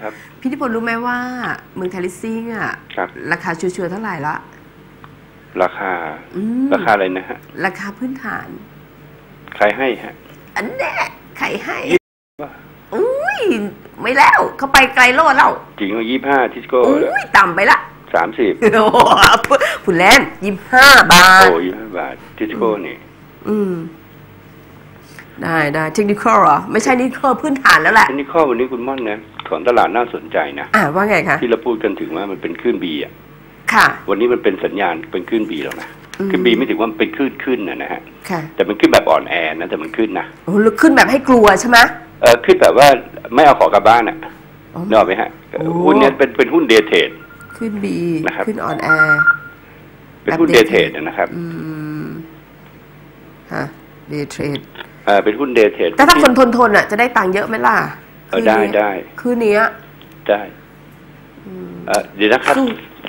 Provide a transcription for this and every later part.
ครับ พี่นิพนธ์รู้ไหมว่าเมืองไทยลิสซิ่งอะครับ ราคาชัวร์ๆเท่าไหร่ละ ราคา อืม ราคาอะไรนะฮะ ราคาพื้นฐาน ใครให้ฮะ อันแน่ใครให้ว่า อุ้ยไม่แล้วเขาไปไกลโลดแล้วจริงว่ายี่ห้าทิสโก้อุ้ยต่ำไปละสามสิบโอ้โหผุนแลนยี่ห้าบาท โอ้ยี่ห้าบาททิสโก้นี่อืม ได้ได้เทคนิคอลเหรอ ไม่ใช่นี่คือพื้นฐานแล้วแหละทีนี้ข้อวันนี้คุณม่อนนะ ของตลาดน่าสนใจนะอ่าว่าไงคะที่เราพูดกันถึงว่ามันเป็นคลื่นบีอะค่ะ วันนี้มันเป็นสัญญาณเป็นคลื่นบีแล้วนะอืมคลื่นบีไม่ถึงว่ามันเป็นคลื่นขึ้นนะนะฮะค่ะแต่มันขึ้นแบบอ่อนแอนะแต่มันขึ้นนะโอ้ลึกขึ้นแบบให้กลัวใช่ไหมเออขึ้นแบบว่าไม่เอาของกลับบ้านอะอ๋อนึกออกไหมฮะโอ้หุ้นเนี้ยเป็นเป็นหุ้นเดย์เทรดขึ้นบีนะครับขึ้นออนแอเป็นหุ้นเดย์เทรดนะครับอืมฮะเดย์เทรดเออเป็นหุ้นเดย์เทรดแต่ถ้าคนทนทนๆอะจะได้ตังค์เยอะไหมล่ะเออได้ได้คืนนี้อะได้เออเดี๋ยวนะครับสู้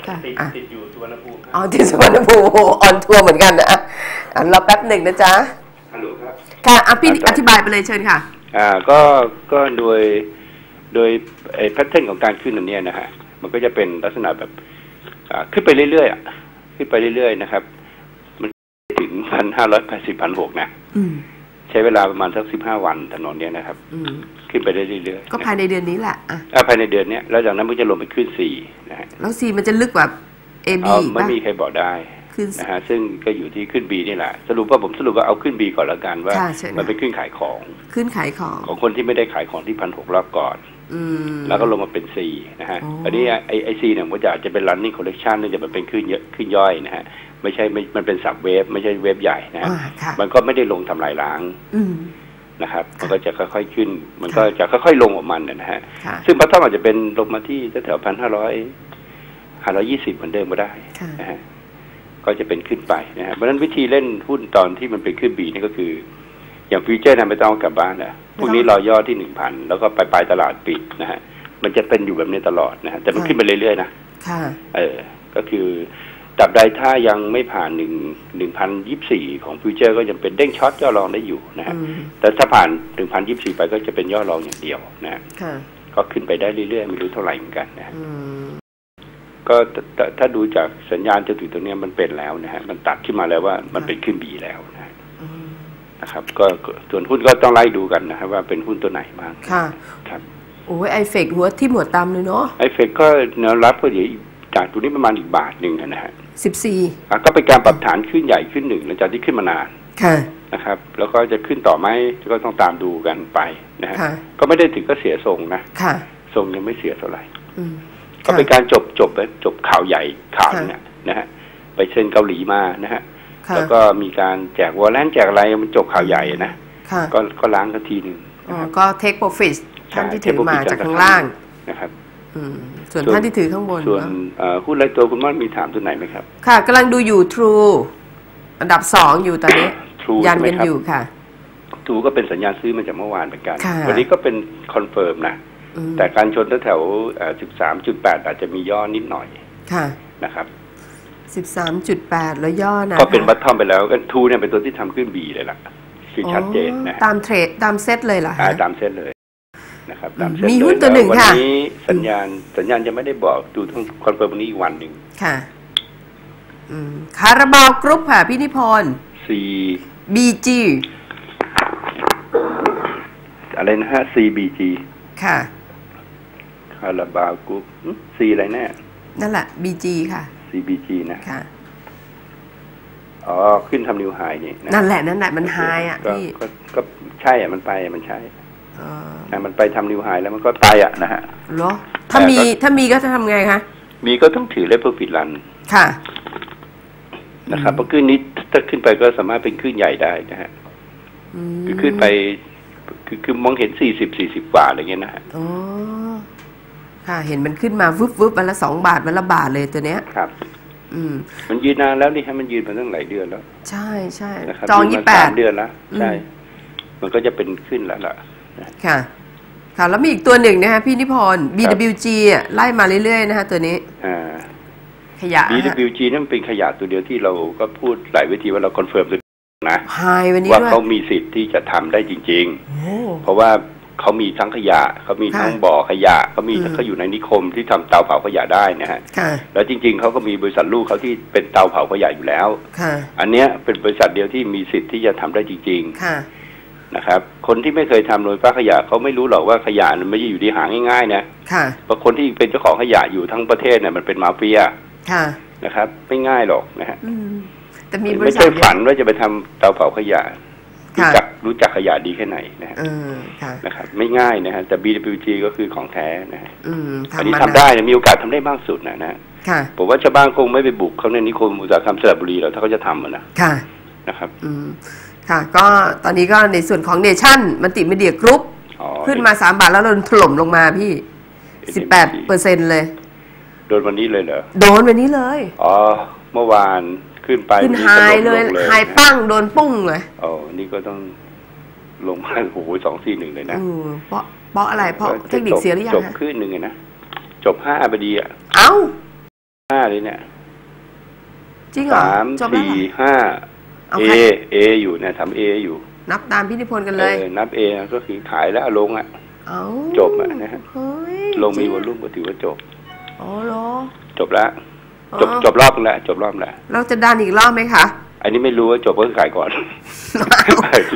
ค่ะติดอะติดอยู่สุวรรณภูมิอ๋อที่สุวรรณภูมิโอ้โหออนทัวร์เหมือนกันนะอะอะรอแป๊บหนึ่งนะจ๊ะฮัลโหลครับค่ะอะพี่อะต่ออธิบายไปเลยเชิญค่ะ อ่าก็ก็โดยโดยไอ้แพทเทิร์นของการขึ้นอันเนี้ยนะฮะมันก็จะเป็นลักษณะแบบอ่าขึ้นไปเรื่อยๆอะขึ้นไปเรื่อยๆนะครับ มันถึงพันห้าร้อยแปดสิบพันหกนะอืมใช้เวลาประมาณสักสิบห้าวันถนนเนี้ยนะครับอืม ขึ้นไปได้เรื่อยๆก็ภายในเดือนนี้แหละอะอ่าภายในเดือนเนี้ยแล้วจากนั้นมันจะลงไปขึ้นสี่นะฮะแล้วซีมันจะลึกกว่าเอบีเอาไม่ป่ะมีใครบอกได้ขึ้นนะฮะซึ่งก็อยู่ที่ขึ้นบีนี่แหละสรุปว่าผมสรุปว่าเอาขึ้นบีก่อนแล้วกันว่าค่ะเชิญค่ะมันเป็นขึ้นขายของขึ้นขายของของคนที่ไม่ได้ขายของที่พันหกรอบก่อนอืมแล้วก็ลงมาเป็น C นะฮะอ๋ออัอันนี้ไอไอซีเนี่ยมันจะอาจจะเป็น running collection เนื่องจากมันเป็นขึ้นเยอะขึ้นย่อยนะฮะไม่ใช่ไม่มันเป็นสับเวฟไม่ใช่เวฟใหญ่นะฮะอ่าค่ะมันก็ไม่ได้ลงทำลายล้างอืม นะครับค่ะมันก็จะค่อยๆขึ้น มันก็ค่ะจะค่อยๆลงออกมันนะฮะค่ะซึ่งพัฒนาอาจจะเป็นลงมาที่แถวพันห้าร้อยห้าร้อยี่สิบเหมือนเดิมก็ได้ค่ะนะฮะก็จะเป็นขึ้นไปนะฮะเพราะฉะนั้นวิธีเล่นหุ้นตอนที่มันเป็นขึ้นบีนี่ก็คือ อย่างฟิวเจอร์นะไม่ต้องเอากลับบ้านนะพวกนี้รอย่อที่หนึ่งพันแล้วก็ไปปลายตลาดปิดนะฮะมันจะเป็นอยู่แบบนี้ตลอดนะฮะแต่มันค่ะขึ้นไปเรื่อยๆนะค่ะเออ ก็คือ ตับใดถ้ายังไม่ผ่านหนึ่งหนึ่งพันยิบสี่ของฟิวเจอร์ก็ยังเป็นเด้งช็อตย่อรองได้อยู่นะฮะอืมแต่ถ้าผ่านหนึ่งพันยิบสี่ไปก็จะเป็นย่อรองอย่างเดียวนะฮะค่ะก็ขึ้นไปได้เรื่อยๆไม่รู้เท่าไหร่เหมือนกันนะฮะอืมก็ถ้าถ้าถ้าดูจากสัญญาณจนถึงตรงเนี้ยมันเป็นแล้วนะฮะมันตัดขึ้นมาแล้วว่ามันเป็นขึ้นบีแล้วนะฮะอืมนะครับก็ก็ส่วนหุ้นก็ต้องไล่ดูกันนะครับว่าเป็นหุ้นตัวไหนบ้างค่ะครับโอ้ยไอเฟกหัวที่หัวตำเลยเนาะไอเฟกก็แนวรับก็เดี๋ยวจากตัวนี้ประมาณอีกบาทหนึ่งนะฮะ สิบสี่อะก็เป็นการปรับฐานขึ้นใหญ่ขึ้นหนึ่งหลังจากที่ขึ้นมานานค่ะนะครับ แล้วก็จะขึ้นต่อไหมก็ต้องตามดูกันไปนะฮะค่ะก็ไม่ได้ถึงก็เสียทรงนะค่ะทรงยังไม่เสียเท่าไหร่อืมก็เป็นการจบจบจบข่าวใหญ่ข่าวหนึงค่ะอะนะฮะไปเซ็นเกาหลีมานะฮะค่ะแล้วก็มีการแจกวอลเลนแจกอะไรมันจบข่าวใหญ่นะค่ะก็ก็ล้างกันทีหนึ่งอ๋อนะครับก็เทคโปรฟิตใช่ท่านที่ถือ take มา profit จากจากข้างล่างนะครับ อืม ส่วนส่วนท่านที่ถือข้างบน ส่วนเนอะเอ่อหุ้นรายตัวคุณม่อนมีถามตัวไหนไหมครับ ค่ะกำลังดูอยู่ True อันดับสองอยู่ตอนนี้ True ยันใช่ไหมกันครับอยู่ค่ะทูก็เป็นสัญญาณซื้อมาจากเมื่อวานเหมือนกันค่ะวันี้ก็เป็นคอนเฟิร์มนะอืมแต่การชนแถวๆสิบสามจุดแปดอาจจะมีย่อนิดหน่อย ค่ะนะครับสิบสามจุดแปดแล้วย่อนะ ก็เป็นวัตทอมไปแล้วก็ทูเนี่ยเป็นตัวที่ทำขึ้นบีเลยล่ะคือชัดเจนนะอ๋อตามเทรดตามเซตเลยเหรออ่าคะตามเส้นเลย นะครับตามเส้นมีเลยหุ้นตัวหนึ่งแล้ค่ะวันนี้สัญญาณสัญญาณจะไม่ได้บอกดูต้องคอนเฟิร์มวันนี้อีกวันหนึ่งค่ะอืมคาราบาวกรุ๊ปค่ะพี่นิพนธ์ซี BG อะไรนะฮะ CBG ค่ะคาราบาวกรุ๊ปซีอะไรแน่นั่นแหละ BG ค่ะ CBG นะค่ะอ๋อ ขึ้นทำนิวไฮนี่ะนั่นแหละ นั่นแหละ มันไฮอะก็พี่ก็ก็ใช่อะ มันไปอะมันใช่เอออะ มันไปทำนิวไฮแล้วมันก็ไปอะนะฮะเหรอถ้ามีถ้ามีก็จะทำไงคะมีก็ต้องถือเลเวอร์ฟิตรันค่ะนะครับเพราะขึ้นนี้ถ้าขึ้นไปก็สามารถเป็นขึ้นใหญ่ได้นะฮะอืมคือขึ้นไปคือคือมองเห็นสี่สิบสี่สิบกว่าอะไรเงี้ยนะฮะอ๋อค่ะ เห็นมันขึ้นมาวึบวึบวันละสองบาทวันละบาทเลยตัวเนี้ยครับ อืม มันยืนนานแล้วนี่ฮะมันยืนมาตั้งหลายเดือนแล้ว ใช่ใช่นะครับจองนยี่มาแปดสามเดือนแล้วใช่อืมมันก็จะเป็นขึ้นแล้วล่ะ ค่ะ ค่ะ แล้วมีอีกตัวหนึ่งนะคะพี่นิพนธ์ BWG อะไล่มาเรื่อยๆนะคะตัวนี้อ่าขยะฮะ BWG นั่นมันเป็นขยะตัวเดียวที่เราก็พูดหลายวิธีว่าเราคอนเฟิร์มนะไฮวันนี้ว่าด้วยเขามีสิทธิ์ที่จะทำได้จริงโอ้ๆเพราะว่าเขามีทั้งขยะเขามีทั้งค่ะบ่อขยะเขามีอืมเขาอยู่ในนิคมที่ทำเตาเผาขยะได้นะฮะค่ะแล้วจริง ๆเขาก็มีบริษัทลูกเขาที่เป็นเตาเผาขยะอยู่แล้วค่ะอันเนี้ยเป็นบริษัทเดียวที่มีสิทธิ์ที่จะทำได้จริงค่ะๆ นะครับ คนที่ไม่เคยทำโรงไฟฟ้าขยะเขาไม่รู้หรอกว่าขยะมันไม่ใช่อยู่ที่หาง่ายๆนะค่ะเพราะคนที่เป็นเจ้าของขยะอยู่ทั้งประเทศเนี่ยมันเป็นมาเฟียค่ะนะครับ ไม่ง่ายหรอกนะฮะอืมแต่มีบไม่ริษัทใช่เดียวฝันว่าจะไปทำเตาเผาขยะรู้ค่ะจักรู้จักขยะดีแค่ไหนนะฮะเออค่ะนะครับ ไม่ง่ายนะฮะแต่ BWG ก็คือของแท้นะฮะอืมอันนี้มาทำได้นะมีโอกาสทำได้มากสุดนะนะค่ะผมว่าชาวบ้านคงไม่ไปบุกเขาในนิคมอุตสาหกรรมสระบุรีหรอกถ้าเขาจะทำอะนะค่ะนะครับ อืม ค่ะ ก็ตอนนี้ก็ในส่วนของเนชั่นมันติมีเดียกรุ๊ปอ๋อขึ้นมาสามบาทแล้วโดนถล่มลงมาพี่สิบแปดเปอร์เซ็นเลย โดนวันนี้เลยเหรอ โดนวันนี้เลย อ๋อ เมื่อวานขึ้นไปขึ้นวัไฮก็เลยงไฮปั้งโดนปุ้งเลยอ๋อนี่ก็ต้องลงมาโอ้โหสองสี่หนึ่งเลยนะเออเพราะเพราะอะไรเพราะเทคนิคเสียหรือยังจบฮะขึ้นหนึ่งอะนะจบห้าพอดีอะเอ้าห้าเลยเนี่ยจริงเหรอสามจบแล้วสี่เหรอห้า เอาเอใครเออยู่เนี่ยทำเออยู่นับตามพี่นิพนธ์กันเลยออนับเอก็คือขายแล้วเอาลงอะเอ้าจบอะนะฮะเฮ้ยลงมีจริวอลลุ่มก็ถือว่าจบอ๋อเหรอจบแล้วจบอ๋อจบรอบนึงแล้วจบรอบแล้วเราจะดันอีกรอบไหมคะ อันนี้ไม่รู้ว่าจบก็คือขายก่อน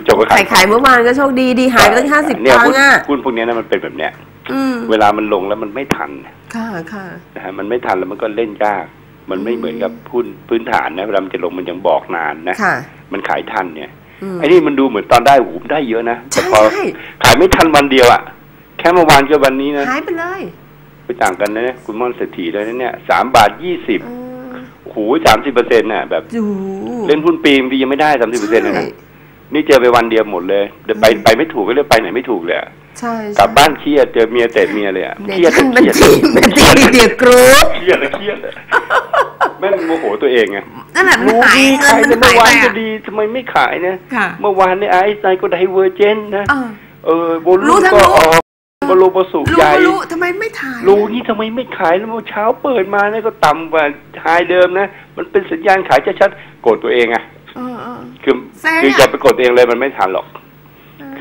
จบก็ขายขายเมื่อวานก็โชคดีดีหายไปตั้งห้าสิบเนี่ยตังหุ้นค์อะหุ้นพวกเนี้ยนะมันเป็นแบบเนี้ยอืมเวลามันลงแล้วมันไม่ทันค่ะค่ะนะฮะมันไม่ทันแล้วมันก็เล่นยาก มันไม่เหมือนกับหุ้นพื้นฐานนะเวลามันจะลงมันยังบอกนานนะค่ะมันขายทันเนี่ยอืมไอ้นี่มันดูเหมือนตอนได้หูมได้เยอะนะแต่ใช่พอใช่ขายไม่ทันวันเดียวอะแค่เมื่อวานกับวันนี้นะหายไปเลยไปต่างกันนะเนี่ยคุณม่อนเศรษฐีเลยนะเนี่ยสามบาทยี่สิบเออโอ้โหสามสิบเปอร์เซ็นต์น่ะแบบอยู่เล่นหุ้นปีมดียังไม่ได้สามสิบเปอร์เซ็นต์เลยนะนี่เจอไปวันเดียวหมดเลยเดี๋ยวไปไปไม่ถูกก็เรียกไปไหนไม่ถูกเลยอะใช่กลับบ้านเครียดเจอเมียเตะเมียเลยอะเนเครียดชั่นเคมันรียดตีมันตีมีเดียกรุ๊ปเครียดเลยเครียดเลย แม่งโมโหตัวเองไงนั่นแหละมันรู้หายดีเงิขานยมันแต่หาเมื่อวานยไปก็อะดีทำไมไม่ขายเนี่ยค่ะ เมื่อวานเนี่ยไอซ์ไซก็ไดเวอร์เจนนะ เออ เออโวรู้ลูมทั้งก็รู้ ออกบอลลูนประสุรู้ใหญ่ ก็รู้ทำไมไม่ถ่าย รู้นี่ทำไมไม่ขายแล้วเมื่อเช้าเปิดมาเนี่ยก็ต่ำกว่าไฮเดิมนะ มันเป็นสัญญาณขายชัดๆโกรธตัวเองอะเออเออ คือแซ่บคืออย่าไปกดเองเลยมันไม่ทันหรอก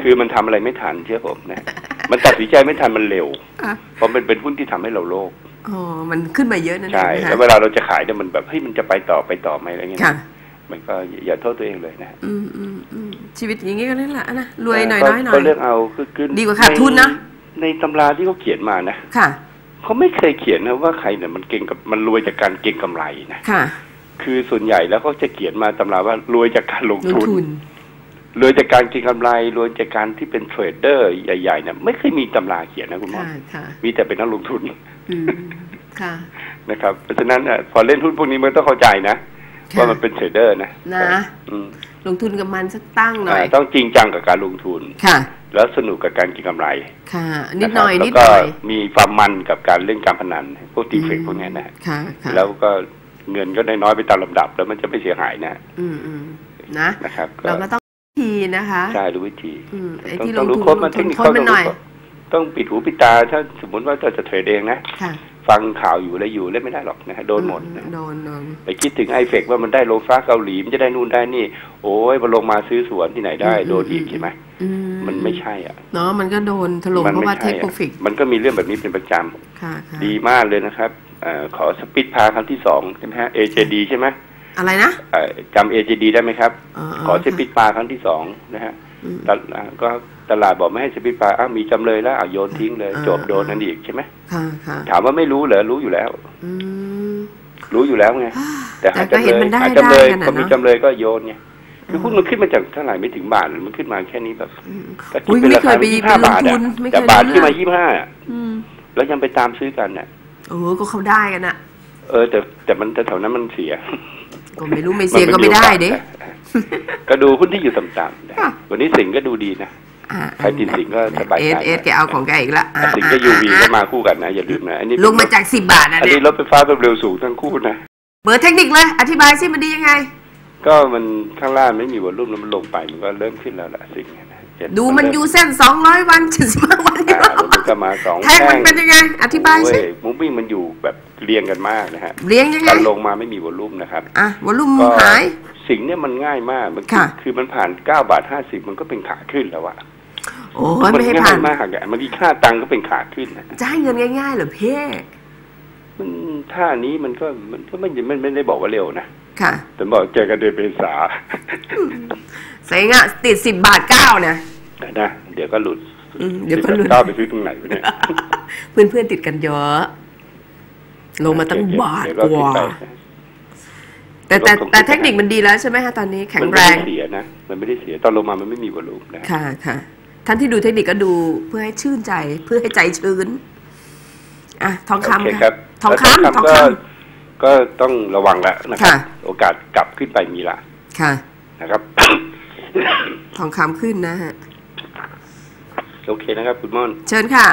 คือมันทำอะไรไม่ทันเชื่อผมนะ มันตัดสินใจไม่ทันมันเร็ว อะ เพราะมันเป็นหุ้นที่ทำให้เราโลภ อ๋อ มันขึ้นมาเยอะนั่นเอใช่งนะแล้วเวลาเราจะขายเนี่ยมันแบบเฮ้ยมันจะไปต่อไปต่อไหมอะไรเงี้ยค่ะมันก็อย่าโทษตัวเองเลยนะอืมอืมอืมชีวิตอย่างงี้ก็นั่นแหละนะรวยหน่อยก็น้อยหน่อก็ยเลือกเอาคือคือดีกว่าขาดทุนนะในตำราที่เขาเขียนมานะค่ะเขาไม่เคยเขียนนะว่าใครเนี่ยมันเก่งกับมันรวยจากการเก่งกำไรนะค่ะ คือส่วนใหญ่แล้วเขาจะเขียนมาตำราว่ารวยจากการลงลงทุนทุนรวยจากการเก็งกำไรรวยจากการที่เป็นเทรดเดอร์ใหญ่ๆเนี่ยไม่เคยมีตำราเขียนนะคุณหมอค่ะค่ะมีแต่เป็นนักลงทุนอืม ค่ะนะครับ เพราะฉะนั้นเนี่ยพอเล่นหุ้นพวกนี้มันต้องเข้าใจนะค่ะว่ามันเป็นเทรดเดอร์นะนะอืมลงทุนกับมันสักตั้งหน่อยอ่าต้องจริงจังกับการลงทุนค่ะ แล้วสนุกกับการเก็งกำไร ค่ะ นิดหน่อยะครับนิดแล้วหก็น่อยมีความมันกับการเล่นการพนันพวกตีเฟกพวกเนี้ยนะค่ะค่ะแล้วก็เงินก็ได้น้อยไปตามลำดับ แล้วมันจะไม่เสียหายนะ อืมอืมนะนะครับเราก็ต้องทีนะคะใช่รู้วิธีอืมไอ้ต้องที่ลต้องงรู้ทุนครบลมันงเททุคนนิคคต้องนมันหน่อยรู้ ต้องปิดหูปิดตา ถ้าสมมติว่าเราจะเทรดเองนะค่ะฟังข่าวอยู่อะไรอยู่เล่นไม่ได้หรอกนะฮะโดนหมดนะโดนโดนไปคิดถึงไอเฟกว่ามันได้โลฟ้าเกาหลีมันจะได้นู่นได้นี่ โอ้ยพอลงมาซื้อสวนที่ไหนได้อืมโดนอีกใช่ไหมอืมันไม่ใช่อะเนาะมันก็โดนถล่มมัเพราะว่าเทใช่คโปรฟิกอะมันก็มีเรื่องแบบนี้เป็นประจำค่ะค่ะดีมากเลยนะครับเออขอสปิดพาครั้งที่สองใช่ไหมฮะ AJD ใช่ไหมอะไรนะเอ่อจำ AJD ได้ไหมครับ ขอสปิดพาครั้งที่สองนะฮะอืมตลาด ก็ตลาดบอกไม่ให้สปิดพาอ้าวมีจำเลยแล้วอะโยนทิ้งเลยอ่าจบโดนนั่นอีกใช่ไหมค่ะค่ะถามว่าไม่รู้เหรอรู้อยู่แล้วอืมรู้อยู่แล้วไงแต่หาแต่ก็จำเห็เลนยมันได้หาจำเลยได้กันอะพอมีเนอะจำเลยก็โยนไงคือมหุ้นมันขึ้นมาจากเท่าไหร่ไม่ถึงบาทมันขึ้นมาแค่นี้แบบอืมก็คิดอุ้ยเป็นไม่ราเคคายไปยี่ไปห้าลงบาททุอะนไม่เคแต่ยบาทรู้ขึ้นมาเรื่องยี่ห้าอืมแล้วยังไปตามซื้อกันน่ะเออก็เขาได้กันอะเออ แต่แต่มันแต่แถวนั้นมันเสีย ก็ไม่รู้ไม่เสียก็ไม่ได้เด้ ก็ดูหุ้นที่อยู่ต่ำๆนะค่ะวันนี้สิงห์ก็ดูดีนะอ่าใครติดสิงห์ก็สบายใจเอสเอสแกเอาของแกอีกละอะสิงห์ก็ยูวีก็มาคู่กันนะอย่าลืมนะอันนี้ลงมาจากสิบบาทนะอันเนี่นี้ยรถไฟฟ้าความเร็วสูงทั้งคู่นะเปิดเทคนิคเลยอธิบายสิมันดียังไง ก็มันข้างล่างไม่มีวอลลุ่มแล้วมันลงไปมันก็เริ่มขึ้นแล้วแหละสิ่งเนี้ยนะเห็ดูมันอยู่เส้นสองร้อยวันเจ็ดสิบห้า วันอ่าแล้วมันก็มาสองแท่งมันเป็นยังไง อธิบายสิโอ้มุ้งวิ่งมันอยู่แบบเรียงกันมากนะฮะเลี้ยงยังไงการลงมาไม่มีวอลลุ่มนะครับอะวอลลุ่มก็หาย สิ่งเนี้ยมันง่ายมากมันคือค่ะคือมันผ่านเก้าบาทห้าสิบมันก็เป็นขาขึ้นแล้วอะโอ้ยไม่ให้ง่าผ่ายนมากอะมันมีค่าตังค์ก็เป็นขาขึ้นนะจะให้เงินง่ายๆเหรอเพ่มันท่านี้มันก็มันก็ไม่มันไม่ได้บอกว่าเร็วนะค่ะแต่บอกเจอกันเดือนเมษาเซ็งอะติดสิบบาทเก้าเนี่ยนะเดี๋ยวก็หลุดอืม เดี๋ยวก็หลุดก้าวไปซื้อตรงไหนวะเนี่ยเพื่อนเพื่อนๆติดกันเยอะ ลงมาตั้งบาทเดี๋ยวกว่าขึ้นไปแต่แต่ลดลงแต่เทคนิคมันดีแล้วใช่ไหมคะตอนนี้แข็งมันแรไม่งได้เสียนะมันไม่ได้เสียตอนลงมามันไม่มีวอลลุ่มนะค่ะค่ะท่านที่ดูเทคนิคก็ดูเพื่อให้ชื่นใจเพื่อให้ใจชื้นอะทองโอเคคำครัค่ะบทองแล้วคำทองก็คก็ต้องระวังแล้วนะครับค่ะโอกาสกลับขึ้นไปมีละำค่ะนะครับ ทองคำขึ้นนะฮะ โอเคนะครับ คุณม่อน เชิญค่ะ